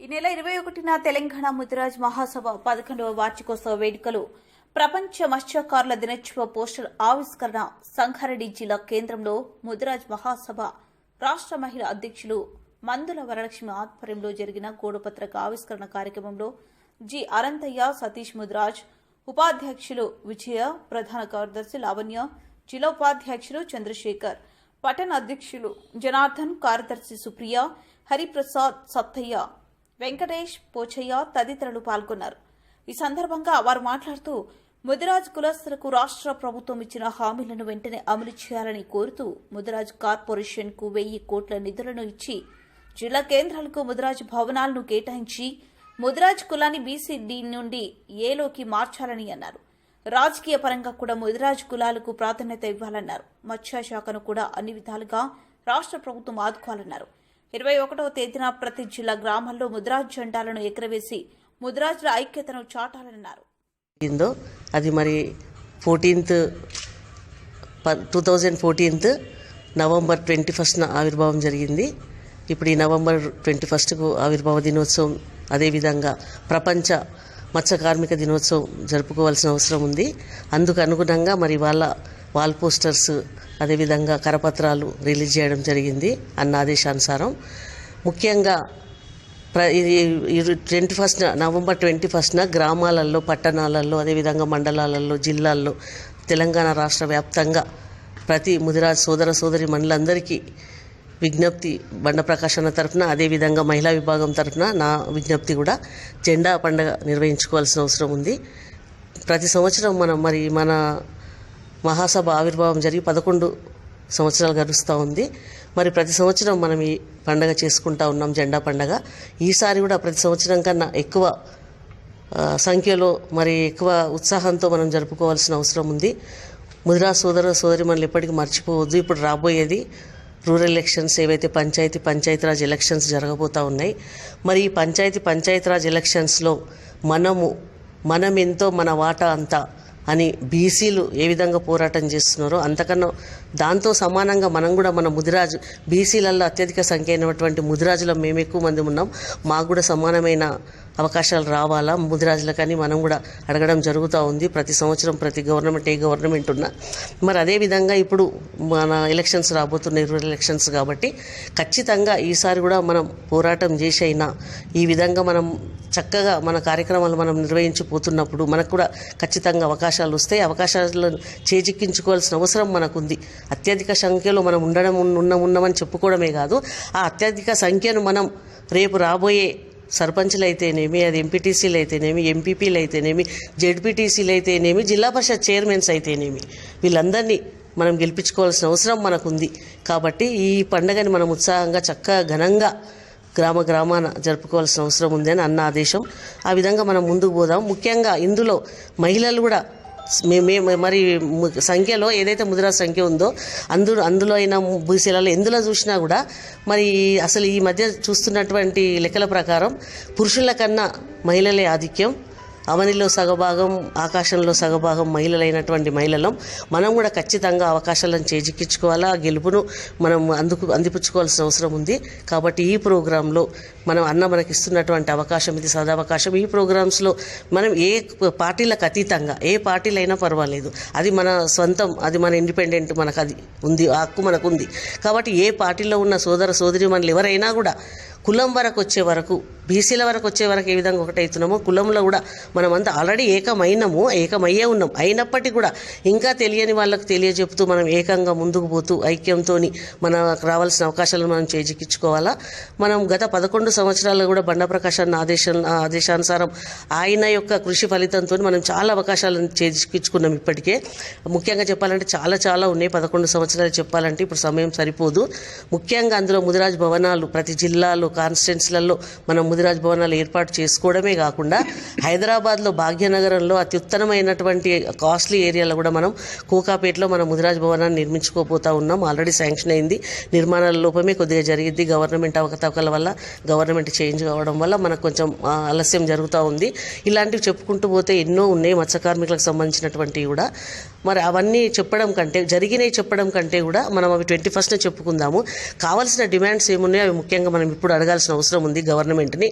ఈ నెల ఇరవై ఒకటిన తెలంగాణ ముదిరాజ్ మహాసభ పదకొండవ వార్షికోత్సవ వేడుకలు. ప్రపంచ మత్స్యకారుల దినోత్సవ పోస్టర్ ఆవిష్కరణ సంగారెడ్డి జిల్లా కేంద్రంలో ముదిరాజ్ మహాసభ రాష్ట్ర మహిళా అధ్యక్షులు మందుల వరలక్ష్మి ఆధ్వర్యంలో జరిగిన గోడపత్రిక ఆవిష్కరణ కార్యక్రమంలో జి అనంతయ్య సతీష్ ముదిరాజ్ ఉపాధ్యక్షులు విజయ ప్రధాన కార్యదర్శి లావణ్య జిల్లా ఉపాధ్యక్షులు చంద్రశేఖర్ పట్టణ అధ్యక్షులు జనార్దన్ కార్యదర్శి సుప్రియ హరిప్రసాద్ సత్తయ్య వెంకటేష్ పోచయ్య తదితరులు పాల్గొన్నారు. ఈ సందర్భంగా వారు మాట్లాడుతూ ముదిరాజ్ కులస్తులకు రాష్ట్ర ప్రభుత్వం ఇచ్చిన హామీలను వెంటనే అమలు చేయాలని కోరుతూ ముదిరాజ్ కార్పొరేషన్కు వెయ్యి కోట్ల నిధులను ఇచ్చి జిల్లా కేంద్రాలకు ముదిరాజ్ భవనాలను కేటాయించి ముదిరాజ్ కులాన్ని బీసీడీ నుండి ఏలోకి మార్చాలని అన్నారు. రాజకీయ పరంగా కూడా ముదిరాజ్ కులాలకు ప్రాధాన్యత ఇవ్వాలన్నారు. మత్స్య శాఖను కూడా అన్ని విధాలుగా రాష్ట్ర ప్రభుత్వం ఆదుకోవాలన్నారు. ఇరవై ఒకటవ తేదీన ప్రతి జిల్లా గ్రామాల్లో ముద్రాజ్ జెండాలను ఎగురవేసి ముద్రాజుల ఐక్యతను చాటాలన్నారు. అది మరి fourteenth two thousand fourteenth November twenty ఫస్ట్న ఆవిర్భావం జరిగింది. ఇప్పుడు ఈ నవంబర్ ట్వంటీ ఫస్ట్కు ఆవిర్భావ దినోత్సవం అదేవిధంగా ప్రపంచ మత్స్య కార్మిక దినోత్సవం జరుపుకోవాల్సిన అవసరం ఉంది. అందుకు అనుగుణంగా మరి వాళ్ళ వాల్ పోస్టర్స్ అదేవిధంగా కరపత్రాలు రిలీజ్ చేయడం జరిగింది అన్న ఆదేశానుసారం. ముఖ్యంగా ప్ర ఇది ట్వంటీ ఫస్ట్ నవంబర్ ట్వంటీ ఫస్ట్న గ్రామాలలో పట్టణాలలో అదేవిధంగా మండలాలలో జిల్లాల్లో తెలంగాణ రాష్ట్ర వ్యాప్తంగా ప్రతి ముదిరాజ్ సోదర సోదరి మనులందరికీ విజ్ఞప్తి బండ ప్రకాశన తరఫున అదేవిధంగా మహిళా విభాగం తరఫున నా విజ్ఞప్తి కూడా జెండా పండుగ నిర్వహించుకోవాల్సిన అవసరం ఉంది. ప్రతి సంవత్సరం మనం మరి మన మహాసభ ఆవిర్భావం జరిగి పదకొండు సంవత్సరాలు గడుస్తూ ఉంది. మరి ప్రతి సంవత్సరం మనం ఈ పండగ చేసుకుంటా ఉన్నాం జెండా పండగ. ఈసారి కూడా ప్రతి సంవత్సరం కన్నా ఎక్కువ సంఖ్యలో మరి ఎక్కువ ఉత్సాహంతో మనం జరుపుకోవాల్సిన అవసరం ఉంది. ముదిరా సోదర సోదరి మనల్ని ఎప్పటికీ మర్చిపోవద్దు. ఇప్పుడు రాబోయేది రూరల్ ఎలక్షన్స్ ఏవైతే పంచాయతీ పంచాయతీరాజ్ ఎలక్షన్స్ జరగబోతూ ఉన్నాయి. మరి ఈ పంచాయతీ పంచాయతీరాజ్ ఎలక్షన్స్లో మనము మనం ఎంతో మన వాటా అంతా అని బీసీలు ఏ విధంగా పోరాటం చేస్తున్నారో అంతకన్నా దాంతో సమానంగా మనం కూడా మన ముదిరాజు బీసీలలో అత్యధిక సంఖ్య అయినటువంటి ముదిరాజులో మేము ఎక్కువ మంది ఉన్నాం. మాకు కూడా సమానమైన అవకాశాలు రావాలా? ముదిరాజులకని మనం కూడా అడగడం జరుగుతూ ఉంది. ప్రతి సంవత్సరం ప్రతి గవర్నమెంట్ ఏ గవర్నమెంట్ ఉన్నా. మరి అదేవిధంగా ఇప్పుడు మన ఎలక్షన్స్ రాబోతున్నాయి రూరల్ ఎలక్షన్స్ కాబట్టి ఖచ్చితంగా ఈసారి కూడా మనం పోరాటం చేసి అయినా ఈ విధంగా మనం చక్కగా మన కార్యక్రమాలు మనం నిర్వహించిపోతున్నప్పుడు మనకు కూడా ఖచ్చితంగా అవకాశాలు వస్తాయి. అవకాశాలను చేజిక్కించుకోవాల్సిన అవసరం మనకుంది. అత్యధిక సంఖ్యలో మనం ఉండడం ఉన్న ఉన్నామని చెప్పుకోవడమే కాదు. ఆ అత్యధిక సంఖ్యను మనం రేపు రాబోయే సర్పంచ్లు అయితేనేమి అది ఎంపీటీసీలు అయితేనేమి ఎంపీపీలు అయితేనేమి జెడ్పీటీసీలు అయితేనేమి జిల్లా పరిషత్ చైర్మన్స్ అయితేనేమి వీళ్ళందరినీ మనం గెలిపించుకోవాల్సిన అవసరం మనకుంది. కాబట్టి ఈ పండగని మనం ఉత్సాహంగా చక్కగా ఘనంగా గ్రామ గ్రామాన జరుపుకోవాల్సిన అవసరం ఉందని అన్న ఆదేశం. ఆ విధంగా మనం ముందుకు పోదాం. ముఖ్యంగా ఇందులో మహిళలు కూడా మరి సంఖ్యలో ఏదైతే ముద్ర సంఖ్య ఉందో అందులో అందులో అయినా బీసీలలో ఎందులో చూసినా కూడా మరి అసలు ఈ మధ్య చూస్తున్నటువంటి లెక్కల ప్రకారం పురుషుల కన్నా మహిళలే ఆధిక్యం. అవనిలో సగభాగం ఆకాశంలో సగభాగం మహిళలైనటువంటి మహిళలం. మనం కూడా ఖచ్చితంగా అవకాశాలను చేజిక్కించుకోవాలా? ఆ గెలుపును మనం అందుకు అందిపుచ్చుకోవాల్సిన అవసరం ఉంది. కాబట్టి ఈ ప్రోగ్రాంలో మనం అన్న మనకి ఇస్తున్నటువంటి అవకాశం ఇది సదావకాశం. ఈ ప్రోగ్రామ్స్లో మనం ఏ పార్టీలకు అతీతంగా ఏ పార్టీలైనా పర్వాలేదు. అది మన సొంతం అది మన ఇండిపెండెంట్ మనకు అది ఉంది ఆ హక్కు మనకు ఉంది. కాబట్టి ఏ పార్టీలో ఉన్న సోదర సోదరి మనలు ఎవరైనా కూడా కులం వరకు వచ్చే వరకు బీసీల వరకు వచ్చే వరకు ఏ విధంగా ఒకటవుతున్నామో కులంలో కూడా మనమంతా ఆల్రెడీ ఏకమైనము ఏకమయ్యే ఉన్నాం. అయినప్పటికీ కూడా ఇంకా తెలియని వాళ్ళకు తెలియజెప్తూ మనం ఏకంగా ముందుకు పోతూ ఐక్యంతో మనకు రావాల్సిన అవకాశాలను మనం చేజిక్కించుకోవాలా? మనం గత పదకొండు సంవత్సరాలు కూడా బండ అన్న ఆదేశం ఆదేశానుసారం ఆయన యొక్క కృషి ఫలితంతో మనం చాలా అవకాశాలను చేజిక్కించుకున్నాం ఇప్పటికే. ముఖ్యంగా చెప్పాలంటే చాలా చాలా ఉన్నాయి. పదకొండు సంవత్సరాలు చెప్పాలంటే ఇప్పుడు సమయం సరిపోదు. ముఖ్యంగా అందులో ముదిరాజ్ భవనాలు ప్రతి జిల్లాలో కాన్స్టిట్యున్సీలలో మనం ముదిరాజ్ భవనాలు ఏర్పాటు చేసుకోవడమే కాకుండా హైదరాబాద్ హైదరాబాద్లో భాగ్యనగరంలో అత్యుత్తమమైనటువంటి కాస్ట్లీ ఏరియాలో కూడా మనం కోకాపేటలో మనం ముదిరాజ్ భవనాన్ని నిర్మించుకోపోతా ఉన్నాం. ఆల్రెడీ శాంక్షన్ అయింది. నిర్మాణాల లోపమే కొద్దిగా జరిగింది గవర్నమెంట్ అవకతవకల వల్ల గవర్నమెంట్ చేంజ్ కావడం వల్ల మనకు కొంచెం ఆలస్యం జరుగుతూ ఉంది. ఇలాంటివి చెప్పుకుంటూ పోతే ఎన్నో ఉన్నాయి మత్స్య కార్మికులకు సంబంధించినటువంటివి కూడా. మరి అవన్నీ చెప్పడం కంటే జరిగినవి చెప్పడం కంటే కూడా మనం అవి ట్వంటీ ఫస్ట్ చెప్పుకుందాము. కావాల్సిన డిమాండ్స్ ఏమున్నాయో అవి ముఖ్యంగా మనం ఇప్పుడు అడగాల్సిన అవసరం ఉంది గవర్నమెంట్ని.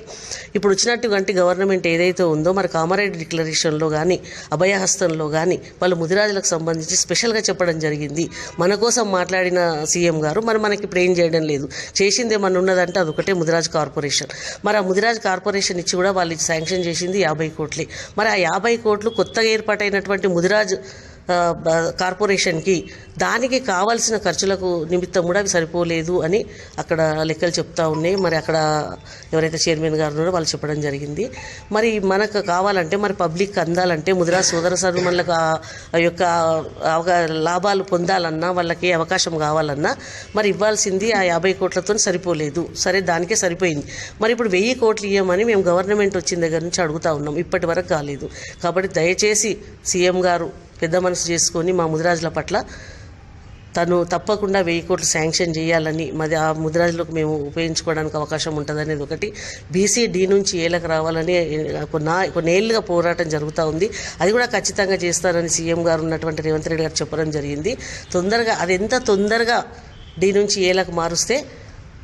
ఇప్పుడు వచ్చినటువంటి గవర్నమెంట్ ఏదైతే ఉందో మరి కామారెడ్డి డిక్లరేషన్లో కానీ అభయహస్తంలో కానీ వాళ్ళు ముదిరాజులకు సంబంధించి స్పెషల్గా చెప్పడం జరిగింది. మన కోసం మాట్లాడిన సీఎం గారు మరి మనకి ఇప్పుడు ఏం చేయడం లేదు? చేసింది ఏమన్నా ఉన్నదంటే అదొకటే ముదిరాజ్ కార్పొరేషన్. మరి ఆ ముదిరాజ్ కార్పొరేషన్ ఇచ్చి కూడా వాళ్ళు శాంక్షన్ చేసింది యాభై కోట్లే. మరి ఆ యాభై కోట్లు కొత్తగా ఏర్పాటైనటువంటి ముదిరాజ్ కార్పొరేషన్కి దానికి కావాల్సిన ఖర్చులకు నిమిత్తం కూడా అవి సరిపోలేదు అని అక్కడ లెక్కలు చెప్తా ఉన్నాయి. మరి అక్కడ ఎవరైతే చైర్మన్ గారు ఉన్నారో వాళ్ళు చెప్పడం జరిగింది. మరి మనకు కావాలంటే మరి పబ్లిక్ అందాలంటే ముదిరా సోదర సరుమన్లకు ఆ యొక్క అవగా లాభాలు పొందాలన్నా వాళ్ళకి అవకాశం కావాలన్నా మరి ఇవ్వాల్సింది ఆ యాభై కోట్లతో సరిపోలేదు. సరే దానికే సరిపోయింది. మరి ఇప్పుడు వెయ్యి కోట్లు ఇవ్వమని మేము గవర్నమెంట్ వచ్చిన దగ్గర నుంచి అడుగుతా ఉన్నాం. ఇప్పటి వరకు కాలేదు. కాబట్టి దయచేసి సీఎం గారు పెద్ద మనసు చేసుకొని మా ముదిరాజుల పట్ల తను తప్పకుండా వెయ్యి కోట్లు శాంక్షన్ చేయాలని మరి ఆ ముద్రాజులకు మేము ఉపయోగించుకోవడానికి అవకాశం ఉంటుంది అనేది ఒకటి. బీసీ డి నుంచి ఏలకు రావాలని కొన్నా కొన్నేళ్ళుగా పోరాటం జరుగుతూ ఉంది. అది కూడా ఖచ్చితంగా చేస్తారని సీఎం గారు ఉన్నటువంటి రేవంత్ రెడ్డి గారు చెప్పడం జరిగింది. తొందరగా అది ఎంత తొందరగా డి నుంచి ఏలకు మారుస్తే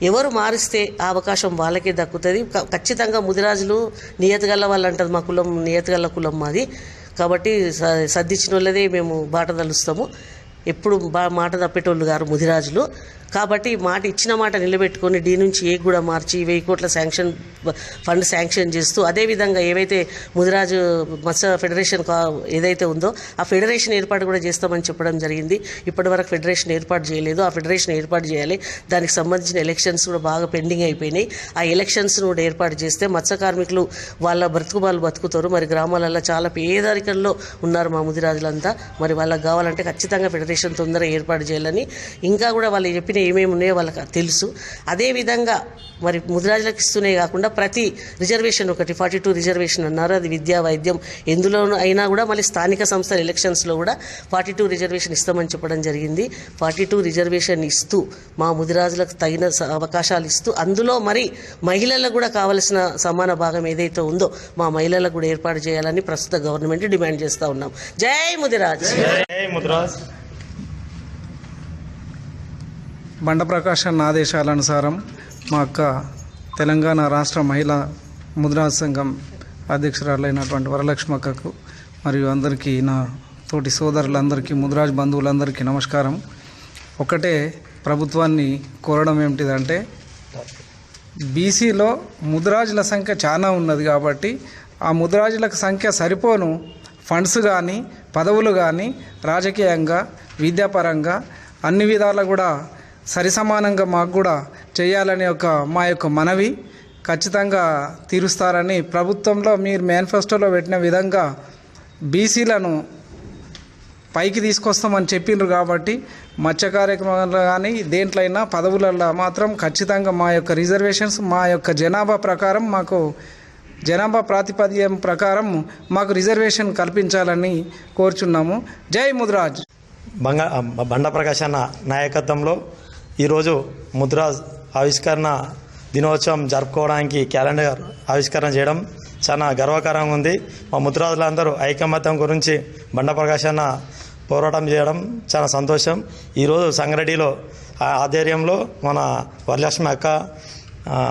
ఎవరు మారిస్తే ఆ అవకాశం వాళ్ళకే దక్కుతుంది. ఖచ్చితంగా ముదిరాజులు నియతగల్ల వాళ్ళు అంటారు మా కులం నియతగల్ల కులం మాది. కాబట్టి స- సర్దిచ్చిన వాళ్ళదే మేము బాట తలుస్తాము ఎప్పుడు బా మాట తప్పేటోళ్ళు గారు ముదిరాజులు. కాబట్టి మాట ఇచ్చిన మాట నిలబెట్టుకొని డీ నుంచి ఏ కూడా మార్చి వెయ్యి కోట్ల శాంక్షన్ ఫండ్ శాంక్షన్ చేస్తూ అదేవిధంగా ఏవైతే ముదిరాజు మత్స్య ఫెడరేషన్ కా- ఏదైతే ఉందో ఆ ఫెడరేషన్ ఏర్పాటు కూడా చేస్తామని చెప్పడం జరిగింది. ఇప్పటివరకు ఫెడరేషన్ ఏర్పాటు చేయలేదు. ఆ ఫెడరేషన్ ఏర్పాటు చేయాలి. దానికి సంబంధించిన ఎలక్షన్స్ కూడా బాగా పెండింగ్ అయిపోయినాయి. ఆ ఎలక్షన్స్ కూడా ఏర్పాటు చేస్తే మత్స్య కార్మికులు వాళ్ళ బ్రతుకు వాళ్ళు బతుకుతారు. మరి గ్రామాలలో చాలా పేదరికంలో ఉన్నారు మా ముదిరాజులంతా. మరి వాళ్ళకి కావాలంటే ఖచ్చితంగా ఫెడరేషన్ తొందరగా ఏర్పాటు చేయాలని ఇంకా కూడా వాళ్ళు చెప్పిన ఏమేమి ఉన్నాయో వాళ్ళకి తెలుసు. అదేవిధంగా మరి ముదిరాజులకు ఇస్తూనే కాకుండా ప్రతి రిజర్వేషన్ ఒకటి ఫార్టీ టూ రిజర్వేషన్ అన్నారు. అది విద్యా వైద్యం ఎందులో అయినా కూడా మళ్ళీ స్థానిక సంస్థల ఎలక్షన్స్లో కూడా ఫార్టీ టూ రిజర్వేషన్ ఇస్తామని చెప్పడం జరిగింది. ఫార్టీ టూ రిజర్వేషన్ ఇస్తూ మా ముదిరాజులకు తగిన స- అవకాశాలు ఇస్తూ అందులో మరి మహిళలకు కూడా కావలసిన సమాన భాగం ఏదైతే ఉందో మా మహిళలకు కూడా ఏర్పాటు చేయాలని ప్రస్తుత గవర్నమెంట్ డిమాండ్ చేస్తూ ఉన్నాం. జై ముదిరాజ్! జై ముద్రాజ్! బండ ప్రకాష్ అన్న ఆదేశాలనుసారం మా అక్క తెలంగాణ రాష్ట్ర మహిళా ముద్రా సంఘం అధ్యక్షురాలైనటువంటి వరలక్ష్మక్కకు మరియు అందరికీ నా తోటి సోదరులందరికీ ముద్రాజ్ బంధువులందరికీ నమస్కారం. ఒకటే ప్రభుత్వాన్ని కోరడం ఏమిటిదంటే బీసీలో ముద్రాజుల సంఖ్య చాలా ఉన్నది కాబట్టి ఆ ముద్రాజులకు సంఖ్య సరిపోను. ఫండ్స్ కానీ పదవులు కానీ రాజకీయంగా విద్యాపరంగా అన్ని విధాలా కూడా సరిసమానంగా మాకు కూడా చేయాలనే ఒక మా యొక్క మనవి ఖచ్చితంగా తీరుస్తారని ప్రభుత్వంలో మీరు మేనిఫెస్టోలో పెట్టిన విధంగా బీసీలను పైకి తీసుకొస్తామని చెప్పిండ్రు కాబట్టి మత్స్య కార్యక్రమాల్లో కానీ దేంట్లో అయినా పదవులలో మాత్రం ఖచ్చితంగా మా యొక్క రిజర్వేషన్స్ మా యొక్క జనాభా ప్రకారం మాకు జనాభా ప్రాతిపదికం ప్రకారం మాకు రిజర్వేషన్ కల్పించాలని కోరుచున్నాము. జై ముద్రాజ్. బంగ బండ ప్రకాశ్ అన్న నాయకత్వంలో ఈరోజు ముద్రాజ్ ఆవిష్కరణ దినోత్సవం జరుపుకోవడానికి క్యాలెండర్ ఆవిష్కరణ చేయడం చాలా గర్వకారంగా ఉంది. మా ముద్రాజులందరూ ఐకమత్యం గురించి బండ ప్రకాష్ అన్న పోరాటం చేయడం చాలా సంతోషం. ఈరోజు సంగారెడ్డిలో ఆ ఆధ్వర్యంలో మన వరలక్ష్మి అక్క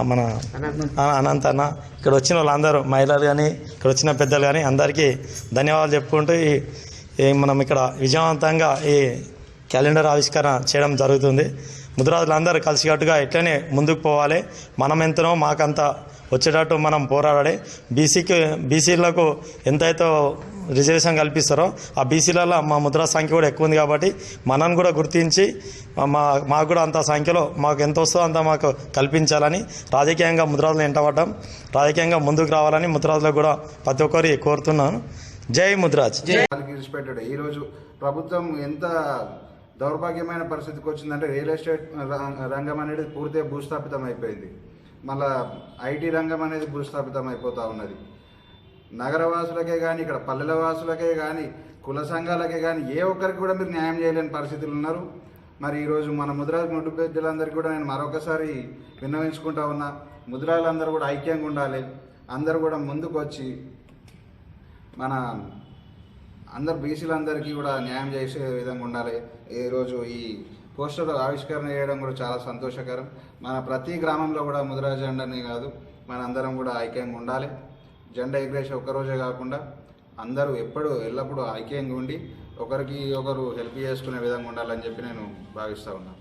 మన అనంత్ అన్న ఇక్కడ వచ్చిన వాళ్ళందరూ మహిళలు కానీ ఇక్కడ వచ్చిన పెద్దలు కానీ అందరికీ ధన్యవాదాలు చెప్పుకుంటూ ఈ మనం ఇక్కడ విజయవంతంగా ఈ క్యాలెండర్ ఆవిష్కరణ చేయడం జరుగుతుంది. ముద్రాజులందరూ కలిసికట్టుగా ఇట్లనే ముందుకు పోవాలి. మనం ఎంతనో మాకంత వచ్చేటట్టు మనం పోరాడాలి. బీసీకి బీసీలకు ఎంతైతే రిజర్వేషన్ కల్పిస్తారో ఆ బీసీలలో మా ముద్రా సంఖ్య కూడా ఎక్కువ ఉంది కాబట్టి మనం కూడా గుర్తించి మా మాకు కూడా అంత సంఖ్యలో మాకు ఎంత వస్తుందో అంత మాకు కల్పించాలని రాజకీయంగా ముద్రాజులు ఎంటబడ్డాం రాజకీయంగా ముందుకు రావాలని ముద్రాజులకు కూడా ప్రతి ఒక్కరి కోరుతున్నాను. జై ముద్రాజ్. ఈరోజు ప్రభుత్వం ఎంత దౌర్భాగ్యమైన పరిస్థితికి వచ్చిందంటే రియల్ ఎస్టేట్ రంగం అనేది పూర్తిగా భూస్థాపితం అయిపోయింది. మళ్ళా ఐటీ రంగం అనేది భూస్థాపితం అయిపోతూ ఉన్నది. నగరవాసులకే కానీ ఇక్కడ పల్లెల వాసులకే కానీ కుల సంఘాలకే కానీ ఏ ఒక్కరికి కూడా మీరు న్యాయం చేయలేని పరిస్థితులు ఉన్నారు. మరి ఈరోజు మన ముద్రాజ్ ముడ్డు పెద్దలందరికీ కూడా నేను మరొకసారి విన్నవించుకుంటా ఉన్నా ముద్రాలందరూ కూడా ఐక్యంగా ఉండాలి. అందరూ కూడా ముందుకు వచ్చి మన అందరు బీసీలందరికీ కూడా న్యాయం చేసే విధంగా ఉండాలి. ఈరోజు ఈ పోస్టర్ ఆవిష్కరణ చేయడం కూడా చాలా సంతోషకరం. మన ప్రతి గ్రామంలో కూడా ముద్రా జెండానే కాదు మన అందరం కూడా ఐక్యంగా ఉండాలి. జెండా ఎగరేసి ఒక్కరోజే కాకుండా అందరూ ఎప్పుడు ఎల్లప్పుడూ ఐక్యంగా ఉండి ఒకరికి ఒకరు హెల్ప్ చేసుకునే విధంగా ఉండాలని చెప్పి నేను భావిస్తూ ఉన్నాను